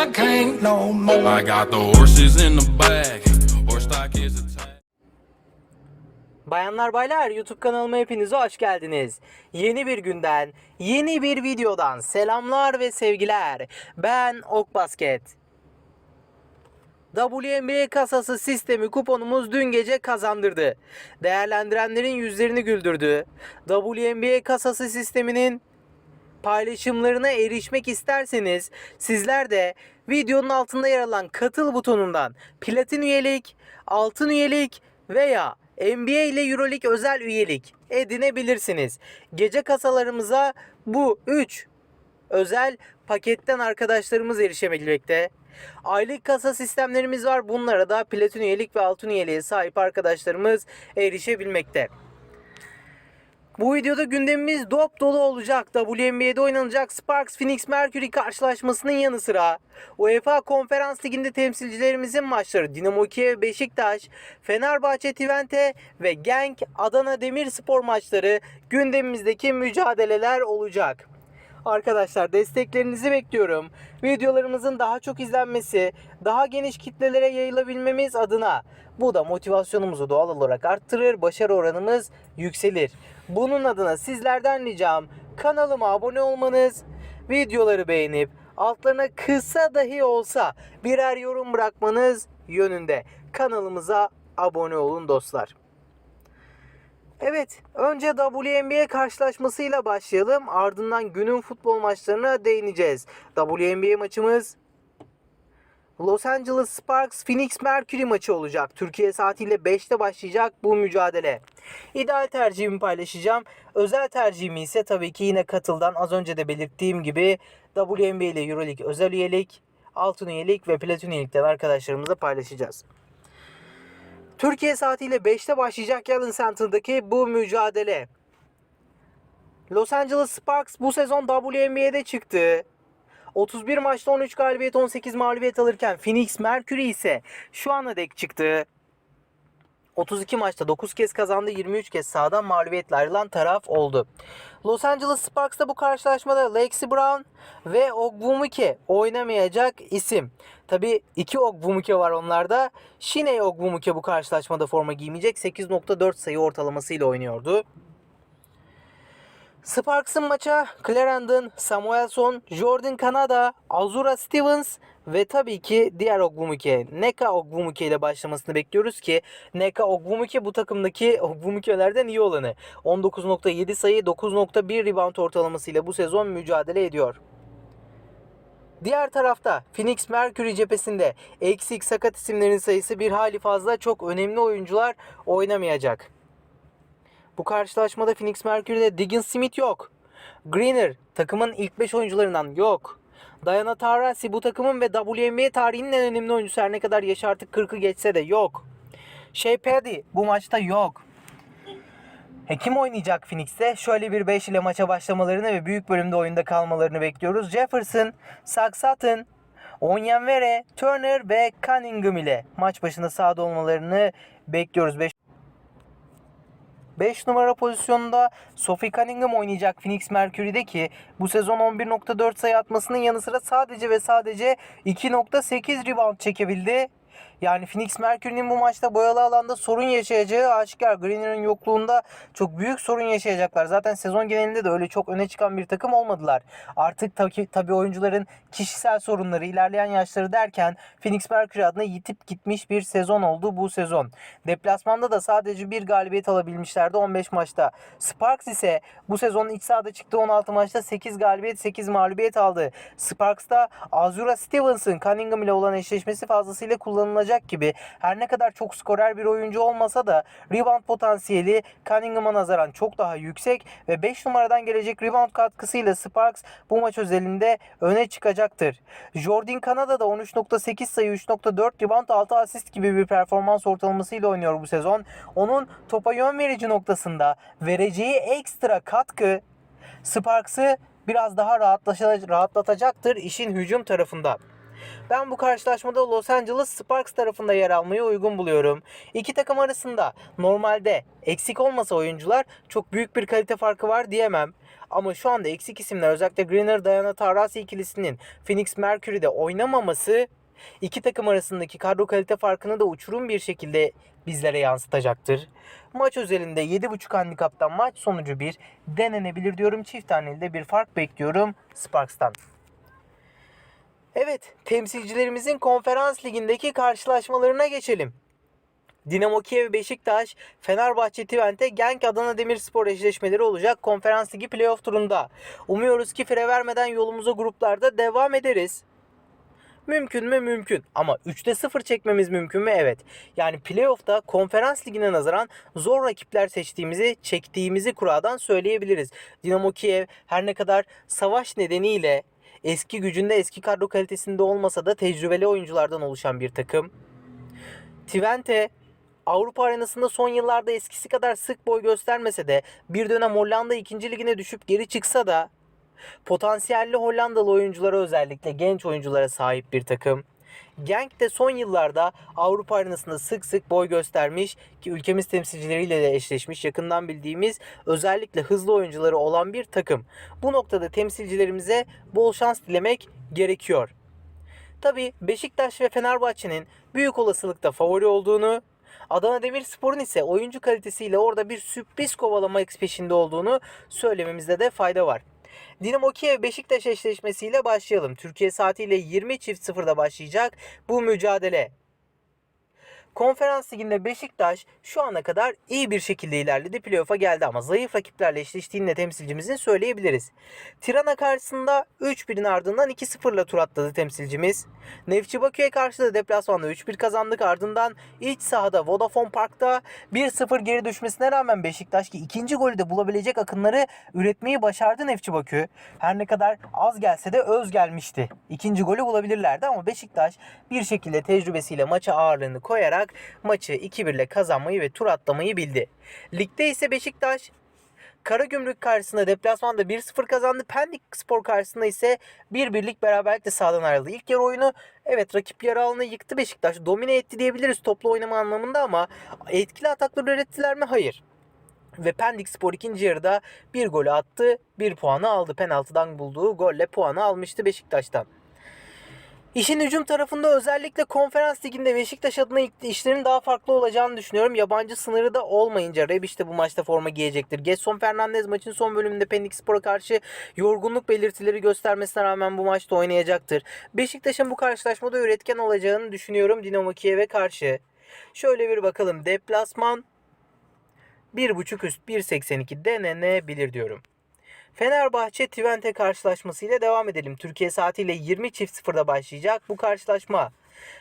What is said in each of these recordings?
I can't no more. I got the horses in the back. Horse stock is attached. Bayanlar baylar YouTube kanalıma hepiniz hoş geldiniz. Yeni bir günden, yeni bir videodan selamlar ve sevgiler. Ben Ok Basket. WNBA kasası sistemi kuponumuz dün gece kazandırdı. Değerlendirenlerin yüzlerini güldürdü. WNBA kasası sisteminin paylaşımlarına erişmek isterseniz sizler de videonun altında yer alan katıl butonundan platin üyelik, altın üyelik veya NBA ile Euroleague özel üyelik edinebilirsiniz. Gece kasalarımıza bu 3 özel paketten arkadaşlarımız erişebilmekte. Aylık kasa sistemlerimiz var. Bunlara da platin üyelik ve altın üyeliğe sahip arkadaşlarımız erişebilmekte. Bu videoda gündemimiz dop dolu olacak. WNBA'de oynanacak Sparks Phoenix Mercury karşılaşmasının yanı sıra UEFA Konferans Ligi'nde temsilcilerimizin maçları Dinamo Kiev Beşiktaş, Fenerbahçe Twente ve Genk Adana Demirspor maçları gündemimizdeki mücadeleler olacak. Arkadaşlar desteklerinizi bekliyorum. Videolarımızın daha çok izlenmesi, daha geniş kitlelere yayılabilmemiz adına bu da motivasyonumuzu doğal olarak arttırır, başarı oranımız yükselir. Bunun adına sizlerden ricam kanalıma abone olmanız, videoları beğenip altlarına kısa dahi olsa birer yorum bırakmanız yönünde. Kanalımıza abone olun dostlar. Evet, önce WNBA karşılaşmasıyla başlayalım. Ardından günün futbol maçlarına değineceğiz. WNBA maçımız Los Angeles Sparks Phoenix Mercury maçı olacak. Türkiye saatiyle 5'te başlayacak bu mücadele. İdeal tercihimi paylaşacağım. Özel tercihimi ise tabii ki yine katıldan az önce de belirttiğim gibi WNBA ile Euroleague özel üyelik, altın üyelik ve platin üyelikten arkadaşlarımızla paylaşacağız. Türkiye saatiyle 5'te başlayacak Yalın Center'daki bu mücadele. Los Angeles Sparks bu sezon WNBA'de çıktı. 31 maçta 13 galibiyet 18 mağlubiyet alırken Phoenix Mercury ise şu ana dek çıktı. 32 maçta 9 kez kazandı, 23 kez sahadan mağlubiyetle ayrılan taraf oldu. Los Angeles Sparks'ta bu karşılaşmada Lexi Brown ve Ogbumuke oynamayacak isim. Tabi iki Ogbumuke var onlarda. Shinei Ogbumuke bu karşılaşmada forma giymeyecek. 8.4 sayı ortalamasıyla oynuyordu. Sparks'ın maça Clarendon, Samuelson, Jordan Canada, Azura Stevens ve tabii ki diğer Ogbumuke, Neka Ogbumuke ile başlamasını bekliyoruz ki Neka Ogbumuke bu takımdaki Ogbumuke'lerden iyi olanı. 19.7 sayı, 9.1 rebound ortalamasıyla bu sezon mücadele ediyor. Diğer tarafta Phoenix Mercury cephesinde eksik sakat isimlerin sayısı bir hali fazla çok önemli oyuncular oynamayacak. Bu karşılaşmada Phoenix Mercury'de Diggins Smith yok. Greener takımın ilk 5 oyuncularından yok. Diana Taurasi bu takımın ve WNBA tarihinin en önemli oyuncusu her ne kadar yaşı artık 40'ı geçse de yok. Shea Paddy bu maçta yok. E kim oynayacak Phoenix'te? Şöyle bir 5 ile maça başlamalarını ve büyük bölümde oyunda kalmalarını bekliyoruz. Jefferson, Saksatın, Onyenvere, Turner ve Cunningham ile maç başında sahada olmalarını bekliyoruz. 5 5 numara pozisyonda Sophie Cunningham oynayacak Phoenix Mercury'de ki bu sezon 11.4 sayı atmasının yanı sıra sadece ve sadece 2.8 rebound çekebildi. Yani Phoenix Mercury'nin bu maçta boyalı alanda sorun yaşayacağı aşikar. Greener'ın yokluğunda çok büyük sorun yaşayacaklar. Zaten sezon genelinde de öyle çok öne çıkan bir takım olmadılar. Artık tabii, tabii oyuncuların kişisel sorunları, ilerleyen yaşları derken Phoenix Mercury adına yitip gitmiş bir sezon oldu bu sezon. Deplasmanda da sadece bir galibiyet alabilmişlerdi 15 maçta. Sparks ise bu sezon iç sahada çıktığı 16 maçta 8 galibiyet 8 mağlubiyet aldı. Sparks'ta Azura Stevens'ın Cunningham ile olan eşleşmesi fazlasıyla kullanılacak gibi her ne kadar çok skorer bir oyuncu olmasa da rebound potansiyeli Cunningham'a nazaran çok daha yüksek ve 5 numaradan gelecek rebound katkısıyla Sparks bu maç özelinde öne çıkacaktır. Jordan Canada da 13.8 sayı 3.4 rebound 6 asist gibi bir performans ortalamasıyla oynuyor bu sezon. Onun topa yön verici noktasında vereceği ekstra katkı Sparks'ı biraz daha rahatlatacaktır işin hücum tarafında. Ben bu karşılaşmada Los Angeles Sparks tarafında yer almayı uygun buluyorum. İki takım arasında normalde eksik olmasa oyuncular çok büyük bir kalite farkı var diyemem. Ama şu anda eksik isimler özellikle Greener Diana Taurasi ikilisinin Phoenix Mercury'de oynamaması iki takım arasındaki kadro kalite farkını da uçurum bir şekilde bizlere yansıtacaktır. Maç özelinde 7.5 handikaptan maç sonucu bir denenebilir diyorum. Çift taneli de bir fark bekliyorum Sparks'tan. Evet, temsilcilerimizin konferans ligindeki karşılaşmalarına geçelim. Dinamo Kiev Beşiktaş, Fenerbahçe Twente, Genk Adana Demirspor eşleşmeleri olacak konferans ligi playoff turunda. Umuyoruz ki fire vermeden yolumuza gruplarda devam ederiz. Mümkün mü? Mümkün. Ama 3'te 0 çekmemiz mümkün mü? Evet. Yani playoff'ta konferans ligine nazaran zor rakipler seçtiğimizi, çektiğimizi kuradan söyleyebiliriz. Dinamo Kiev her ne kadar savaş nedeniyle eski gücünde, eski kadro kalitesinde olmasa da tecrübeli oyunculardan oluşan bir takım. Twente Avrupa arenasında son yıllarda eskisi kadar sık boy göstermese de bir dönem Hollanda 2. ligine düşüp geri çıksa da potansiyelli Hollandalı oyunculara özellikle genç oyunculara sahip bir takım. Genk de son yıllarda Avrupa arenasında sık sık boy göstermiş ki ülkemiz temsilcileriyle de eşleşmiş yakından bildiğimiz özellikle hızlı oyuncuları olan bir takım. Bu noktada temsilcilerimize bol şans dilemek gerekiyor. Tabi Beşiktaş ve Fenerbahçe'nin büyük olasılıkta favori olduğunu, Adana Demirspor'un ise oyuncu kalitesiyle orada bir sürpriz kovalama peşinde olduğunu söylememizde de fayda var. Dinamo Kiev Beşiktaş eşleşmesiyle başlayalım. Türkiye saatiyle 20.00'da başlayacak bu mücadele. Konferans liginde Beşiktaş şu ana kadar iyi bir şekilde ilerledi. Playoff'a geldi ama zayıf rakiplerle eşleştiğini de temsilcimizin söyleyebiliriz. Tirana karşısında 3-1'in ardından 2-0'la tur atladı temsilcimiz. Nefçi Bakü'ye karşı da deplasmanda 3-1 kazandık. Ardından iç sahada Vodafone Park'ta 1-0 geri düşmesine rağmen Beşiktaş ki ikinci golü de bulabilecek akınları üretmeyi başardı Nefçi Bakü. Her ne kadar az gelse de öz gelmişti. İkinci golü bulabilirlerdi ama Beşiktaş bir şekilde tecrübesiyle maça ağırlığını koyarak maçı 2-1 ile kazanmayı ve tur atlamayı bildi. Ligde ise Beşiktaş Karagümrük karşısında deplasmanda 1-0 kazandı. Pendik Spor karşısında ise 1-1'lik beraberlikle sahadan ayrıldı. İlk yarı oyunu evet rakip yarı alanı yıktı Beşiktaş. Domine etti diyebiliriz toplu oynama anlamında ama etkili ataklar ürettiler mi? Hayır. Ve Pendik Spor ikinci yarıda bir golü attı. Bir puanı aldı. Penaltıdan bulduğu golle puanı almıştı Beşiktaş'tan. İşin hücum tarafında özellikle konferans liginde Beşiktaş adına işlerin daha farklı olacağını düşünüyorum. Yabancı sınırı da olmayınca Rebic de bu maçta forma giyecektir. Gerson Fernandez maçın son bölümünde Pendik Spor'a karşı yorgunluk belirtileri göstermesine rağmen bu maçta oynayacaktır. Beşiktaş'ın bu karşılaşmada üretken olacağını düşünüyorum Dinamo Kiev'e karşı. Şöyle bir bakalım. Deplasman 1.5 üst 1.82 denenebilir diyorum. Fenerbahçe Twente karşılaşmasıyla devam edelim. Türkiye saatiyle 20.00'da başlayacak bu karşılaşma.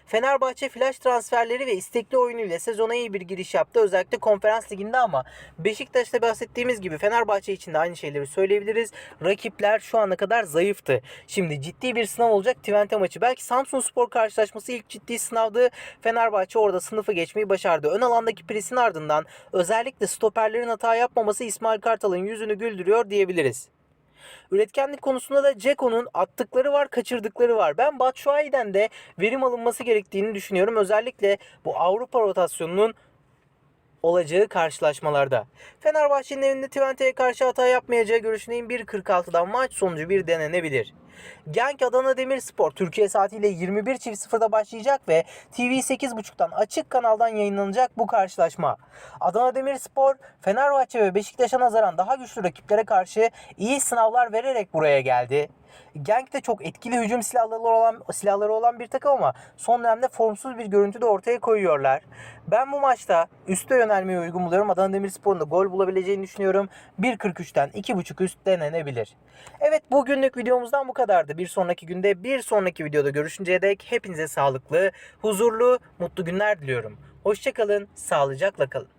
Fenerbahçe flash transferleri ve istekli oyunuyla sezona iyi bir giriş yaptı. Özellikle konferans liginde ama Beşiktaş'ta bahsettiğimiz gibi Fenerbahçe için de aynı şeyleri söyleyebiliriz. Rakipler şu ana kadar zayıftı. Şimdi ciddi bir sınav olacak Twente maçı. Belki Samsun Spor karşılaşması ilk ciddi sınavdı. Fenerbahçe orada sınıfı geçmeyi başardı. Ön alandaki presin ardından özellikle stoperlerin hata yapmaması İsmail Kartal'ın yüzünü güldürüyor diyebiliriz. Üretkenlik konusunda da Ceko'nun attıkları var, kaçırdıkları var. Ben Batshuayi'den de verim alınması gerektiğini düşünüyorum. Özellikle bu Avrupa rotasyonunun olacağı karşılaşmalarda. Fenerbahçe'nin evinde Twente'ye karşı hata yapmayacağı görüşündeyim. 1.46'dan maç sonucu bir denenebilir. Genk Adana Demirspor Türkiye saatiyle 21.00'da başlayacak ve TV 8.30'dan açık kanaldan yayınlanacak bu karşılaşma. Adana Demirspor Fenerbahçe ve Beşiktaş'a nazaran daha güçlü rakiplere karşı iyi sınavlar vererek buraya geldi. Genk de çok etkili hücum silahları olan silahları olan bir takım ama son dönemde formsuz bir görüntü de ortaya koyuyorlar. Ben bu maçta üste yönelmeyi uygun buluyorum. Adana Demirspor'un da gol bulabileceğini düşünüyorum. 1.43'ten 2.5 üst denenebilir. Evet bugünlük videomuzdan bu kadardı. Bir sonraki günde bir sonraki videoda görüşünceye dek hepinize sağlıklı, huzurlu, mutlu günler diliyorum. Hoşçakalın, sağlıcakla kalın.